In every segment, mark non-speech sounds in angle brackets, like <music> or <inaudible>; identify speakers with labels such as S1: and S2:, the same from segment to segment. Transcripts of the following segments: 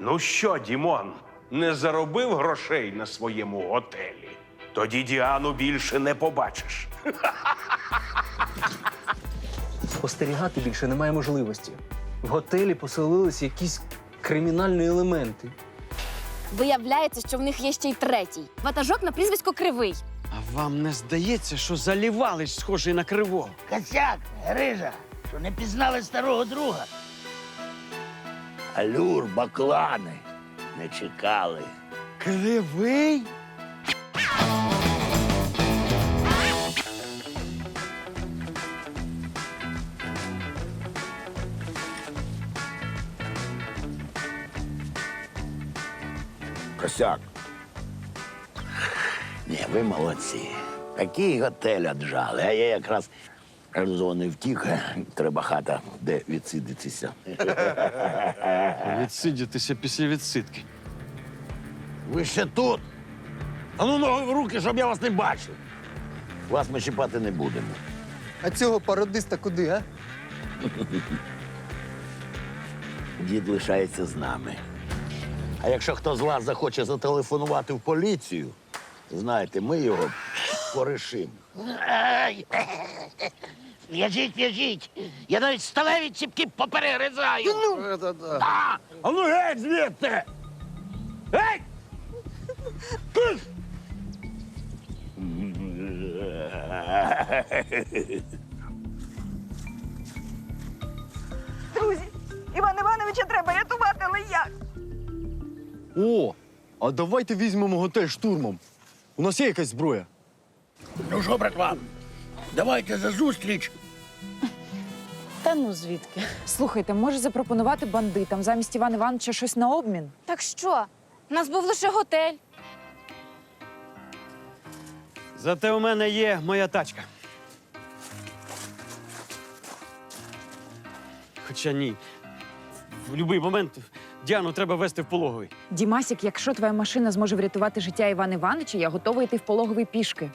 S1: Ну що, Дімон, не заробив грошей на своєму готелі? Тоді Діану більше не побачиш.
S2: Спостерігати більше немає можливості. В готелі поселилися якісь кримінальні елементи.
S3: Виявляється, що в них є ще й третій. Ватажок на прізвисько Кривий.
S4: А вам не здається, що залівалич схожий на кривого?
S5: Косяк, Грижа, що не пізнали старого друга. Алюр, баклани не чекали.
S4: Кривий?
S5: Косяк. Ні, ви молодці. Такий готель отжали, а я якраз зони втік. Треба хата, де відсидитися.
S4: Відсидітися після відсидки.
S5: Ви ще тут? А ну ноги в руки, щоб я вас не бачив. Вас ми чіпати не будемо.
S2: А цього пародиста куди, а?
S5: Дід лишається з нами. А якщо хто з вас захоче зателефонувати в поліцію, знаєте, ми його порішимо. В'яжіть, в'яжіть. Я навіть сталеві ціпки поперегризаю. Ну, а, а ну геть звідти! Геть!
S6: Друзі, Іван Івановича треба рятувати, але як?
S7: О, а давайте візьмемо готель штурмом. У нас є якась зброя.
S5: Ну що, братва, давайте за зустріч.
S8: Та ну звідки? Слухайте, може запропонувати бандитам замість Івана Івановича щось на обмін?
S3: Так що? У нас був лише готель.
S4: Зате у мене є моя тачка. Хоча ні. В будь-який момент Діану треба вести в пологовий.
S8: Дімасік, якщо твоя машина зможе врятувати життя Івана Івановича, я готова йти в пологовий пішки.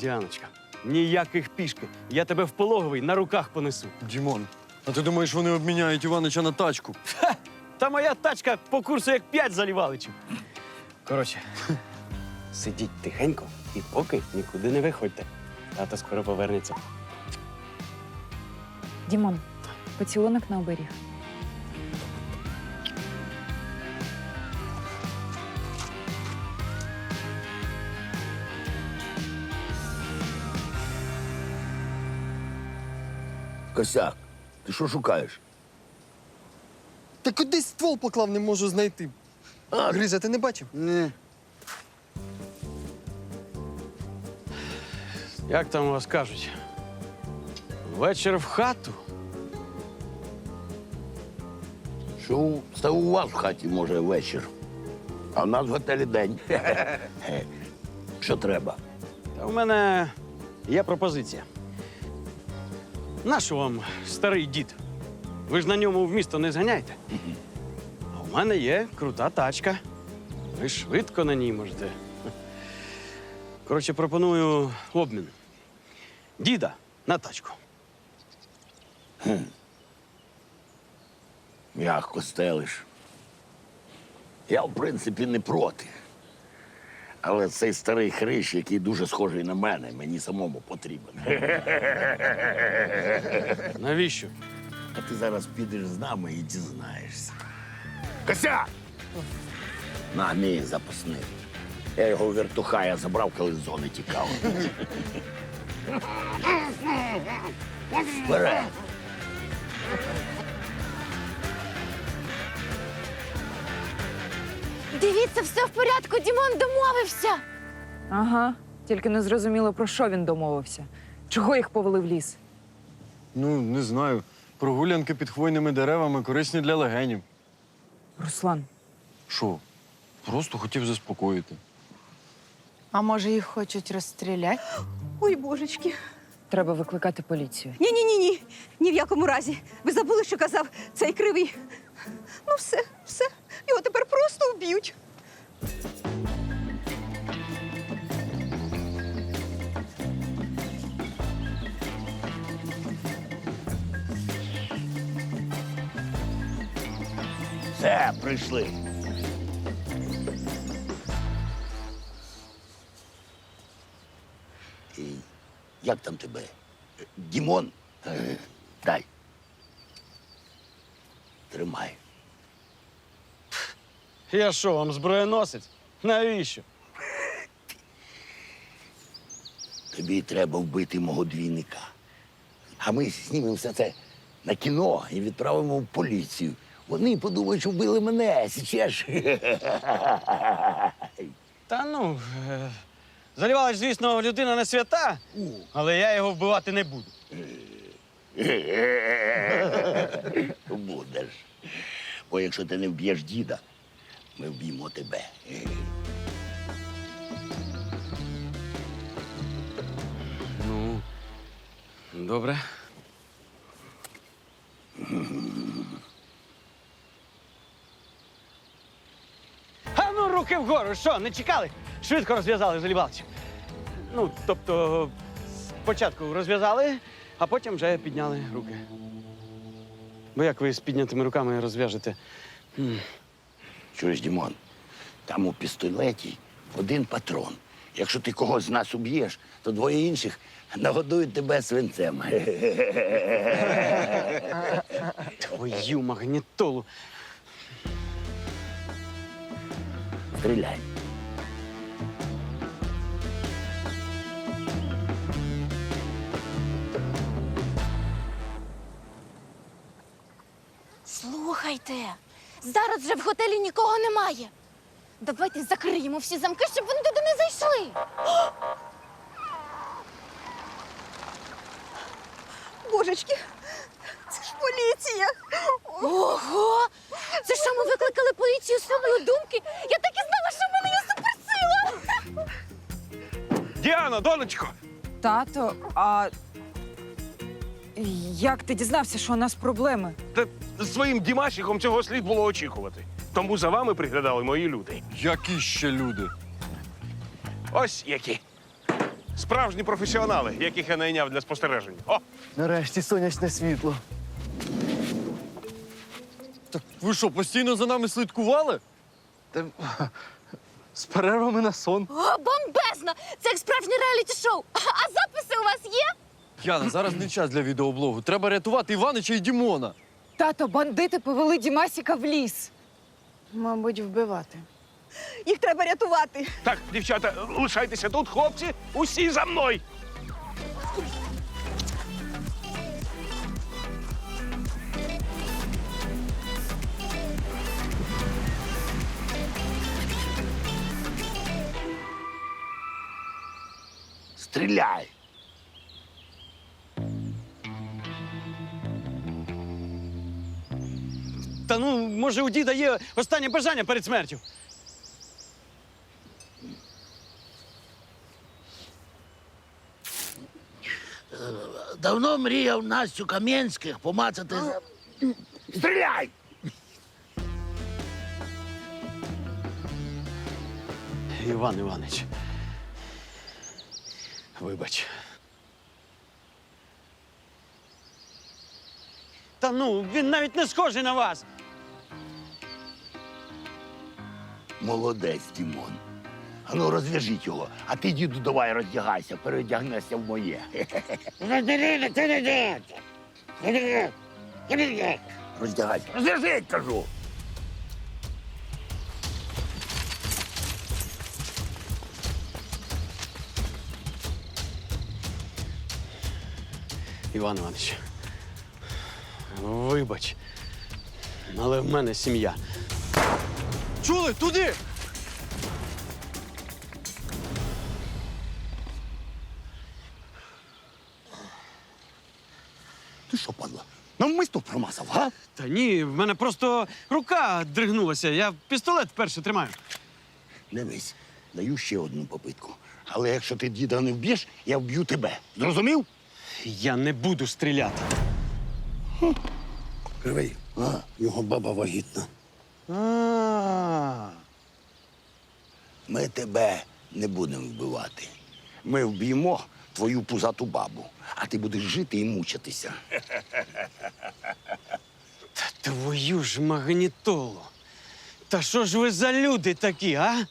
S4: Діаночка, ніяких пішки. Я тебе в пологовий на руках понесу.
S7: Дімон, а ти думаєш, вони обміняють Іванича на тачку?
S4: Та моя тачка по курсу як п'ять заліваличів. Коротше, сидіть тихенько і поки нікуди не виходьте. Тато скоро повернеться.
S8: Дімон, поцілунок на оберіг.
S5: Косяк, ти що шукаєш?
S7: Та кудись ствол поклав, не можу знайти.
S5: А,
S7: Гриза, ти не бачив?
S5: Ні.
S4: Як там у вас кажуть? Вечір в хату.
S5: Що у- це у вас в хаті може вечір, а в нас в готелі день. <laughs> Що треба?
S4: Та у мене є пропозиція. Нащо вам старий дід? Ви ж на ньому в місто не зганяйте. А у мене є крута тачка. Ви швидко на ній можете. Коротше, пропоную обмін. Діда на тачку.
S5: Мягко стелиш. Я, в принципі, не проти. Але цей старий хрищ, який дуже схожий на мене, мені самому потрібен. <laughs>
S4: Навіщо?
S5: А ти зараз підеш з нами і дізнаєшся. Кося! На, мій запасний. Я його у вертухая забрав, коли з зони тікав. <laughs> Вперед!
S3: Дивіться, все в порядку, Дімон домовився.
S8: Ага, тільки не зрозуміло, про що він домовився. Чого їх повели в ліс?
S7: Ну, не знаю. Прогулянки під хвойними деревами корисні для легенів.
S8: Руслан,
S7: Що? Просто хотів заспокоїти.
S9: А може, їх хочуть розстріляти?
S6: Ой, божечки.
S8: треба викликати поліцію.
S6: Ні, ні, ні, ні. Ні в якому разі. Ви забули, що казав цей кривий. Ну, все, все. Його тепер просто вб'ють.
S5: Все, прийшли. І як там тебе? Дімон?
S4: Я що, вам зброєносець? Навіщо?
S5: Тобі треба вбити мого двійника. А ми знімемо все це на кіно і відправимо в поліцію. Вони подумають, що вбили мене, січеш?
S4: Та ну. Е... Залівалич, звісно, людина не свята, але я його вбивати не буду.
S5: Будеш. Бо якщо ти не вб'єш діда, ми вб'ємо тебе.
S4: Ну, добре. А ну, руки вгору, що, не чекали? Швидко розв'язали залівалці. Ну, тобто, спочатку розв'язали, а потім вже підняли руки. Бо як ви з піднятими руками розв'яжете?
S5: Чуєш, Дімон, там у пістолеті один патрон. Якщо ти когось з нас уб'єш, то двоє інших нагодують тебе свинцем. <laughs>
S4: Твою магнітолу.
S5: Стріляй.
S3: Слухайте, зараз вже в готелі нікого немає. Давайте закриємо всі замки, щоб вони туди не зайшли.
S6: Божечки, це ж поліція.
S3: Ого! Це що ми викликали поліцію силою думки? Я так і знала, що в мене є суперсила.
S1: Діана, донечко!
S8: Тато, а як ти дізнався, що у нас проблеми?
S1: Та своїм Дімасіком цього слід було очікувати. Тому за вами приглядали мої люди.
S7: Які ще люди?
S1: Ось які. Справжні професіонали, яких я найняв для спостереження. О,
S2: Нарешті сонячне світло.
S7: Так ви що, постійно за нами слідкували?
S2: Та, з перервами на сон.
S3: О, бомбезно! Це як справжнє реаліті-шоу. А записи у вас є?
S7: Яна, зараз не час для відеоблогу. Треба рятувати Іванича і Дімона.
S8: Тато, бандити повели Дімасіка в ліс.
S9: Мабуть, вбивати.
S6: Їх треба рятувати.
S1: так, дівчата, лишайтеся тут, хлопці, усі за мною.
S5: Стріляй.
S4: Та ну, може, у діда є останнє бажання перед смертю.
S5: Давно мріяв Настю Кам'янських помацати за. Стріляй!
S4: Іван Іванич. Вибач. Та ну, він навіть не схожий на вас.
S5: Молодець, Дімон. Ану, розв'яжіть його, а ти, діду, давай роздягайся, передягнешся в моє. <laughs> Роздягайся. Розв'яжіть, кажу.
S4: Іван Іванович. Вибач. Але в мене сім'я.
S7: Чули? Туди!
S5: Ти що, падла? Навмисно промазав, га?
S4: Та ні, в мене просто рука дригнулася. Я пістолет вперше тримаю.
S5: Дивись, даю ще одну попитку. Але якщо ти діда не вб'єш, я вб'ю тебе. Зрозумів?
S4: Я не буду стріляти.
S5: Кривий. А, його баба вагітна.
S4: А,
S5: Ми тебе не будемо вбивати. Ми вб'ємо твою пузату бабу, а ти будеш жити і мучитися.
S4: Та Твою ж магнітолу. Та що ж ви за люди такі, а?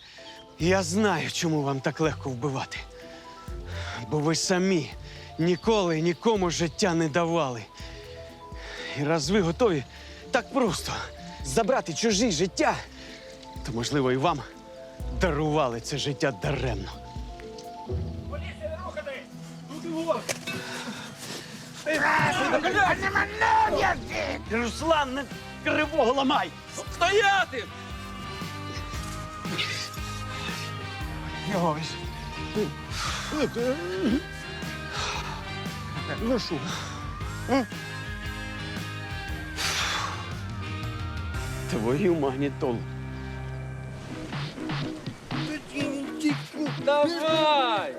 S4: Я знаю, чому вам так легко вбивати. Бо ви самі ніколи нікому життя не давали. І раз ви готові так просто забрати чужі життя, то, можливо, і вам дарували це життя даремно. Руслан, не кривого ламай! Стояти! Його ось. Ну що? Твою магнітолу.
S2: Давай!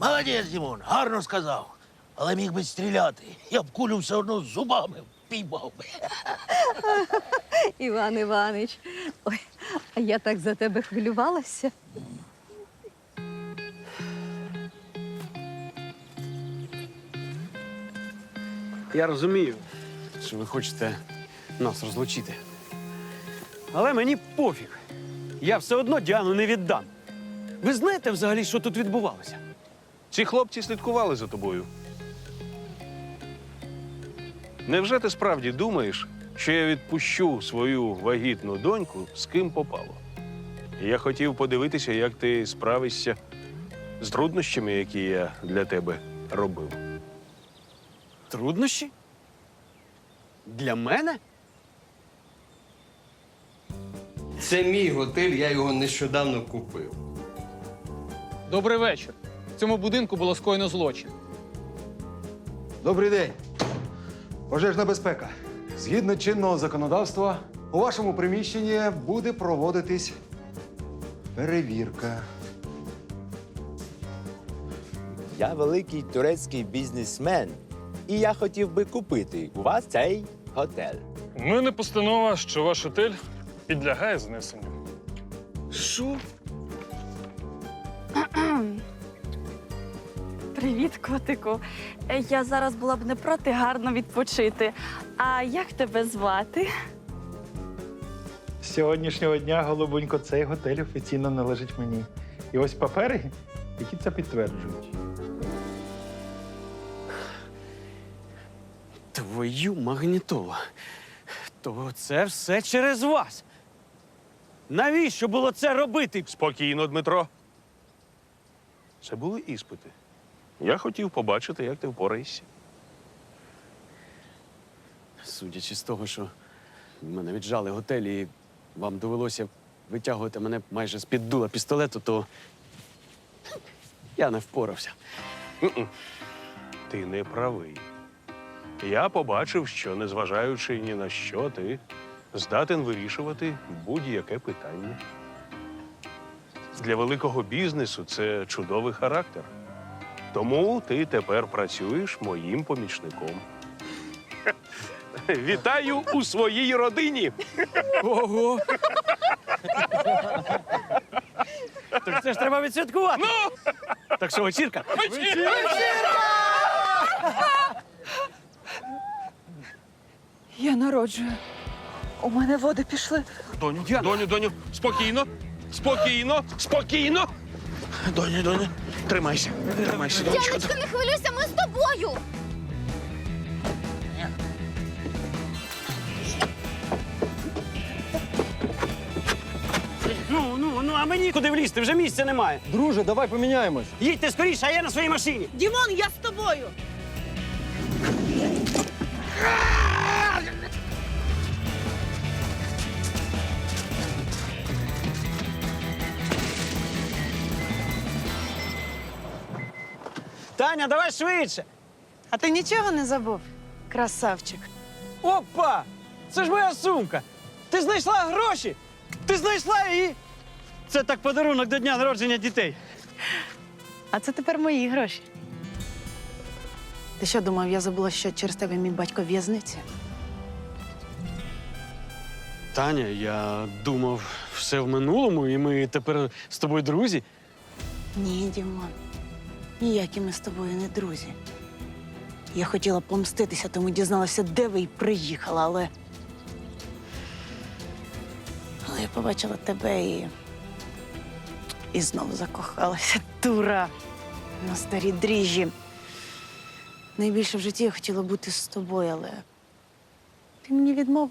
S5: Молодець, Дімон, гарно сказав. Але міг би стріляти. Я б кулю все одно зубами піймав би. <laughs>
S6: Іван Іванич, ой, а я так за тебе хвилювалася.
S4: Я розумію, що ви хочете нас розлучити. Але мені пофіг. Я все одно Діану не віддам. Ви знаєте взагалі, що тут відбувалося?
S1: Ці хлопці слідкували за тобою. Невже ти справді думаєш, що я відпущу свою вагітну доньку з ким попало? Я хотів подивитися, як ти справишся з труднощами, які я для тебе робив.
S4: Труднощі? Для мене?
S10: Це мій готель, я його нещодавно купив.
S2: Добрий вечір. В цьому будинку було скоєно злочин.
S11: Добрий день. Пожежна безпека. Згідно чинного законодавства, у вашому приміщенні буде проводитись перевірка.
S12: Я великий турецький бізнесмен, і я хотів би купити у вас цей готель.
S13: У мене постанова, що ваш отель підлягає знесенню.
S4: Що?
S3: Привіт, котику. Е, Я зараз була б не проти гарно відпочити. А як тебе звати?
S13: З сьогоднішнього дня, голубонько, цей готель офіційно належить мені. І ось папери, які це підтверджують.
S4: Твою магнітолу. То це все через вас. Навіщо було це робити?
S1: Спокійно, Дмитро. Це були іспити. Я хотів побачити, як ти впораєшся.
S4: Судячи з того, що мене віджали готелі, і вам довелося витягувати мене майже з-під дула пістолету, то я не впорався.
S1: Ти не правий. Я побачив, що, незважаючи ні на що, ти здатен вирішувати будь-яке питання. Для великого бізнесу це чудовий характер. Тому ти тепер працюєш моїм помічником. <laughs> Вітаю у своїй родині!
S4: Ого! так це ж треба відсвяткувати. Ну! Так що вечірка?
S8: Я народжую. У мене води пішли.
S1: Доню, доню, доню, спокійно, спокійно, спокійно. Доню, доню, тримайся, тримайся, донечко.
S3: Яночко, не хвилюйся, ми з тобою.
S4: Ну, ну, ну, а мені куди влізти? Вже місця немає.
S7: Друже, давай поміняємось.
S4: Їдьте скоріше, а я на своїй машині.
S6: Дімон, я з тобою.
S4: Таня, давай швидше.
S9: А ти нічого не забув? Красавчик.
S4: Опа! Це ж моя сумка. Ти знайшла гроші. Ти знайшла її. Це так подарунок до дня народження дітей.
S9: А це тепер мої гроші. Ти що думав, я забула, що через тебе мій батько в'язниці?
S4: Таня, я думав, все в минулому, і ми тепер з тобою друзі.
S9: Ні, Дімон. Ніякі ми з тобою не друзі. Я хотіла помститися, тому дізналася, де ви й приїхала, але. Але я побачила тебе і. І знову закохалася. Дура. На старі дріжджі. Найбільше в житті я хотіла бути з тобою, але ти мені відмовив.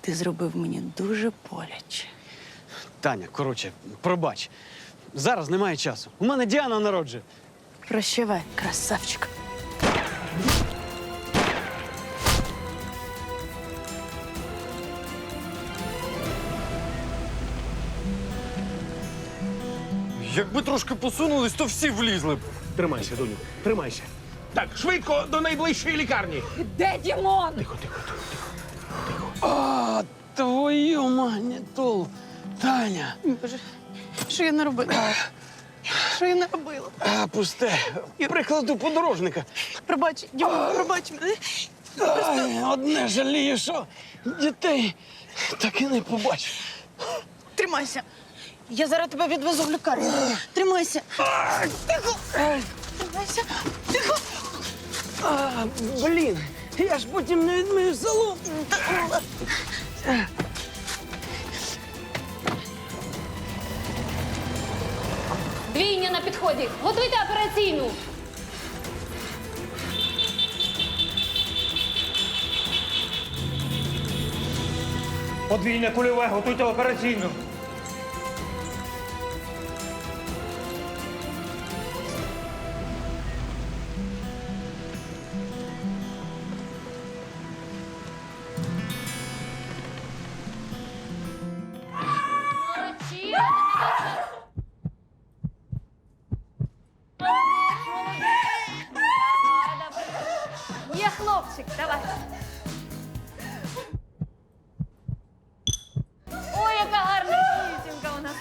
S9: Ти зробив мені дуже боляче.
S4: Таня, коротше, пробач. Зараз немає часу. У мене Діана народжує.
S9: Прощавай, красавчик.
S7: Якби трошки посунулись, то всі влізли б.
S1: Тримайся, доню, тримайся. Так, швидко до найближчої лікарні.
S3: Де Дімон?
S1: Тихо, тихо, тихо.
S4: А, твою магнітолу. Таня.
S9: Боже, що я наробила? <coughs> Що я наробила?
S4: А, пусте. Прикладу подорожника.
S9: Пробач, Дімон, пробач мене.
S4: Ай, одне жалію, що дітей так і не побачу.
S9: Тримайся. Я зараз тебе відвезу в лікарню. Тримайся. Тихо. Тримайся. Тихо.
S4: А, блін, я ж потім не відмию залу.
S3: Двійня на підході. Готуйте операційну.
S13: Подвійне кульове, готуйте операційну.
S3: Хлопчик, давай. Ой, яка гарна дівчинка у нас.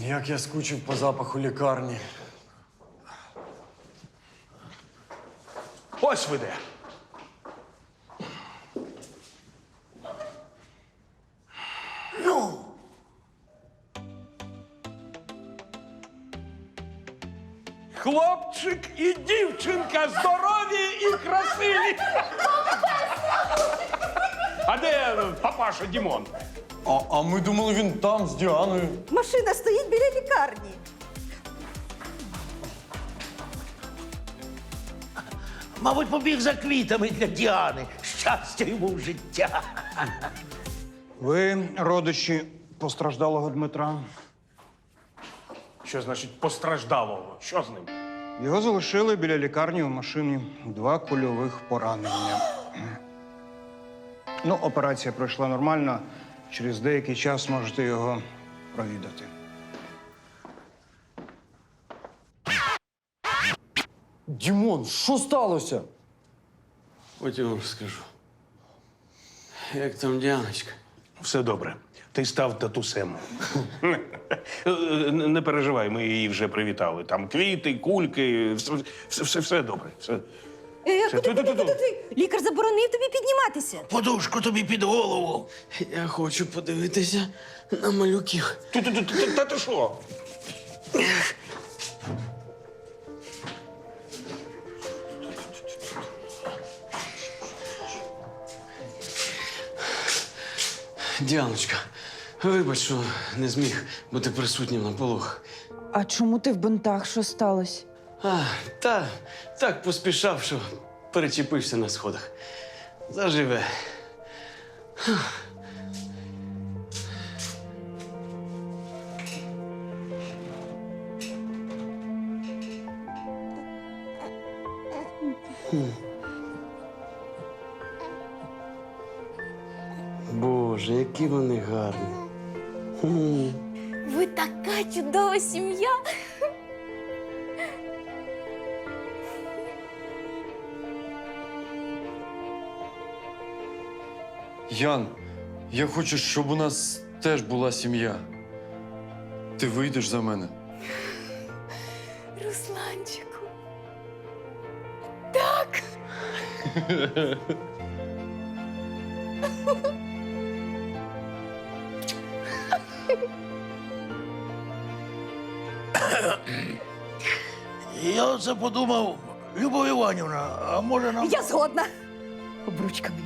S7: Як я скучив по запаху лікарні.
S1: Ось ви де. Хлопчик і дівчинка здорові і красиві. А де папаша Дімон?
S7: А, а ми думали, він там з Діаною.
S6: Машина стоїть біля лікарні.
S5: Мабуть, побіг за квітами для Діани. Щастя йому в життя.
S13: Ви родичі постраждалого Дмитра.
S1: Що значить постраждалого? Що з ним?
S13: Його залишили біля лікарні в машині. Два кульових поранення. Ну, операція пройшла нормально. Через деякий час можете його провідати.
S7: Дімон, що сталося?
S4: Потім вам скажу. Як там Діаночка?
S1: Все добре. Ти став татусем. Не переживай, ми її вже привітали. Там квіти, кульки, все, все, все, все добре. Все.
S6: Е,
S1: Все,
S6: куди, куди,
S1: ту-ту-ту-ту.
S6: куди ти? Лікар заборонив тобі підніматися.
S5: Подушку тобі під голову.
S4: Я хочу подивитися на малюків.
S1: Та ти що?
S4: Діаночка, вибач, що не зміг бути присутнім на полох.
S8: А чому ти в бинтах? Що сталося?
S4: А, та так поспішав, що перечепився на сходах. Заживе. Боже,
S7: Ян, я хочу, щоб у нас теж була сім'я. Ти вийдеш за мене.
S3: Русланчику. Так.
S14: Я оце подумав, Любов Іванівна, а може нам.
S6: Я згодна. Обручка мені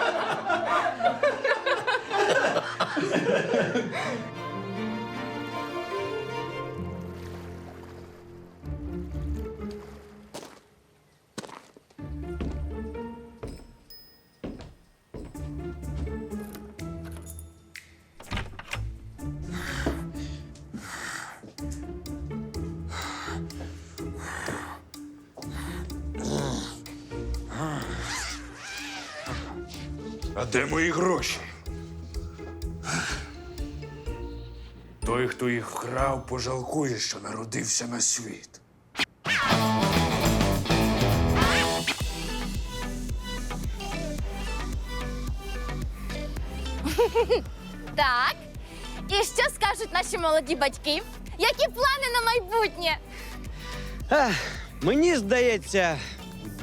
S15: де мої гроші? Той, хто їх вкрав, пожалкує, що народився на світ. <laughs>
S3: Так. І що скажуть наші молоді батьки? Які плани на майбутнє?
S4: Ех, мені здається,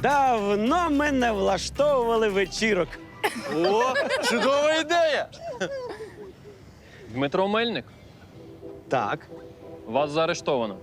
S4: давно ми не влаштовували вечірок.
S7: О, чудова ідея!
S16: Дмитро Мельник,
S4: Так.
S16: вас заарештовано.